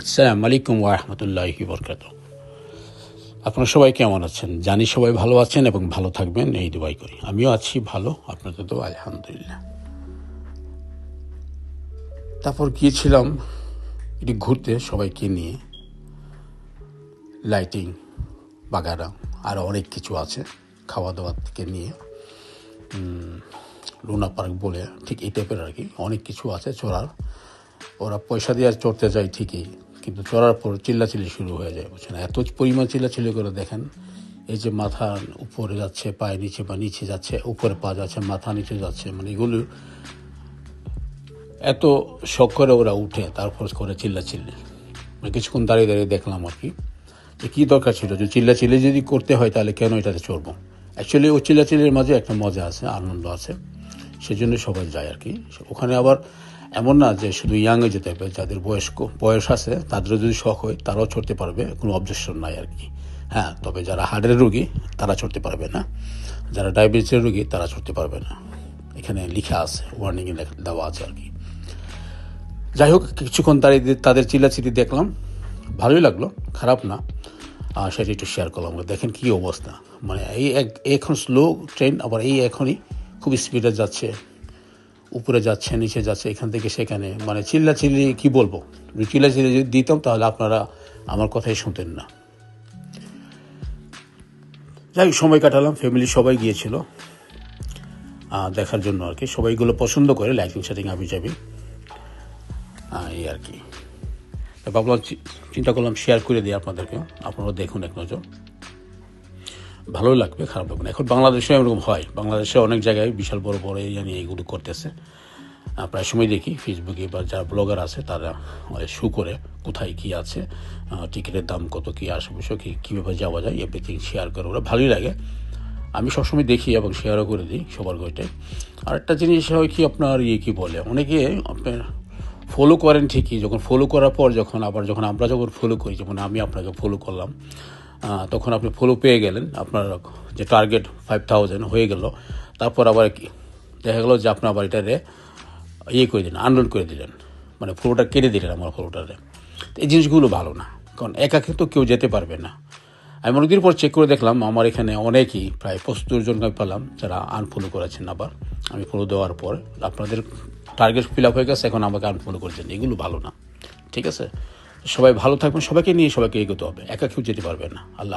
আসসালামু আলাইকুম ওরহমতুল্লাহি বরকাত আপনারা সবাই কেমন আছেন? জানি সবাই ভালো আছেন এবং ভালো থাকবেন, এই দুবাই করি। আমিও আছি ভালো, আপনাদের তো আলহামদুলিল্লাহ। তারপর গিয়েছিলাম একটু ঘুরতে সবাইকে নিয়ে। লাইটিং বাগারা আরও অনেক কিছু আছে খাওয়া দাওয়ার থেকে নিয়ে। লুনা পার্ক বলে, ঠিক এই টাইপের আর কি, অনেক কিছু আছে চড়ার ওরা পয়সা দিয়ে চড়তে যায় ঠিকই, কিন্তু চড়ার পর চিল্লাচিল্লি শুরু হয়ে যায়, বুঝছেন? এত পরিমাণ চিল্লাচিল্লি করে দেখেন, এই যে মাথা উপরে যাচ্ছে, পায়ে নিচে বা নিচে যাচ্ছে, উপরে পা যাচ্ছে, মাথা নিচে যাচ্ছে মানে এগুলো এত শখ করে ওরা উঠে, তারপর করে চিল্লাচিল্লি। মানে কিছুক্ষণ দাঁড়িয়ে দাঁড়িয়ে দেখলাম আর কি, যে কী দরকার ছিল, যে চিল্লাচিল্লি যদি করতে হয় তাহলে কেন এটাতে চড়বো? অ্যাকচুয়ালি ওই চিল্লাচিল্লির মাঝে একটা মজা আছে, আনন্দ আছে, সেজন্য সবাই যায় আর কি। ওখানে আবার এমন না যে শুধু ইয়াংয়ে যেতে হবে যাদের বয়স্ক বয়স আছে, তাদেরও যদি শখ হয়, তারাও চড়তে পারবে, কোনো অবজেকশন নাই আর কি। হ্যাঁ তবে যারা হার্টের রোগী, তারা চড়তে পারবে না। যারা ডায়াবেটিসের রোগী, তারা চড়তে পারবে না। এখানে লেখা আছে ওয়ার্নিংয়ে দেওয়া আছে আর কি। যাই হোক, কিছুক্ষণ দাঁড়িয়ে তাদের চিল্লাচিল্লি দেখলাম। ভালোই লাগল, খারাপ না। সেটা একটু শেয়ার করলাম। দেখেন কী অবস্থা। মানে এই এখন স্লো ট্রেন আবার এই এখনই খুব স্পিডে যাচ্ছে। উপরে যাচ্ছে, নিচে যাচ্ছে, এখান থেকে সেখানে। মানে চিল্লাচিল্লি, কি বলব? যদি চিল্লাচিল্লি যদি দিতাম, তাহলে আপনারা আমার কথাই শুনতেন না। যাই সময় কাটালাম ফ্যামিলি সবাই গিয়েছিল দেখার জন্য আর কি। সবাইগুলো পছন্দ করে লাইটিং সেটিং আমি যাবি এই আর কি। ভাবলাম চিন্তা করলাম শেয়ার করে দিই আপনাদেরকে। আপনারাও দেখুন এক নজর। ভালো লাগবে, খারাপ লাগবে না। এখন বাংলাদেশে এরকম হয়। বাংলাদেশে অনেক জায়গায় বিশাল বড় বড় নিয়ে এগুলো করতেছে। প্রায় সময় দেখি ফেসবুকে বা যারা ব্লগার আছে, তারা শু করে কোথায় কি আছে টিকিটের দাম কত, কী আশেপাশে, কী কীভাবে যাওয়া যায় এভরিথিং শেয়ার করে। ওরা ভালোই লাগে। আমি সবসময় দেখি এবং শেয়ারও করে দিই সবার গোটায় আরেকটা জিনিস হয় কি আপনার ইয়ে কী বলে? অনেকে আপনার ফলো করেন ঠিকই, যখন ফলো করার পর যখন আবার, যখন আমরা যখন ফলো করি, যেমন আমি আপনাকে ফলো করলাম তখন আপনি ফলো পেয়ে গেলেন। আপনার যে টার্গেট ফাইভ থাউজেন্ড হয়ে গেল। তারপর আবার কি? দেখা গেলো যে আপনার আবার এটারে ইয়ে করে দিলেন আনলোড করে দিলেন। মানে ফলোটা কেটে দিলেন আমার ফলোটারে এই জিনিসগুলো ভালো না। কারণ একা কিন্তু কেউ যেতে পারবে না। আমি অনেকদিন পর চেক করে দেখলাম, আমার এখানে অনেকই প্রায় পঁচাত্তর জন আমি পেলাম, যারা আনফলো করেছেন আবার। আমি ফলো দেওয়ার পর আপনাদের টার্গেট ফিল আপ হয়ে গেছে, এখন আমাকে আনফলো করেছেন। এগুলো ভালো না। ঠিক আছে? সবাই ভালো থাকবেন সবাইকে নিয়ে সবাইকে এগোতে হবে। একা কেউ যেতে পারবে না। আল্লাহ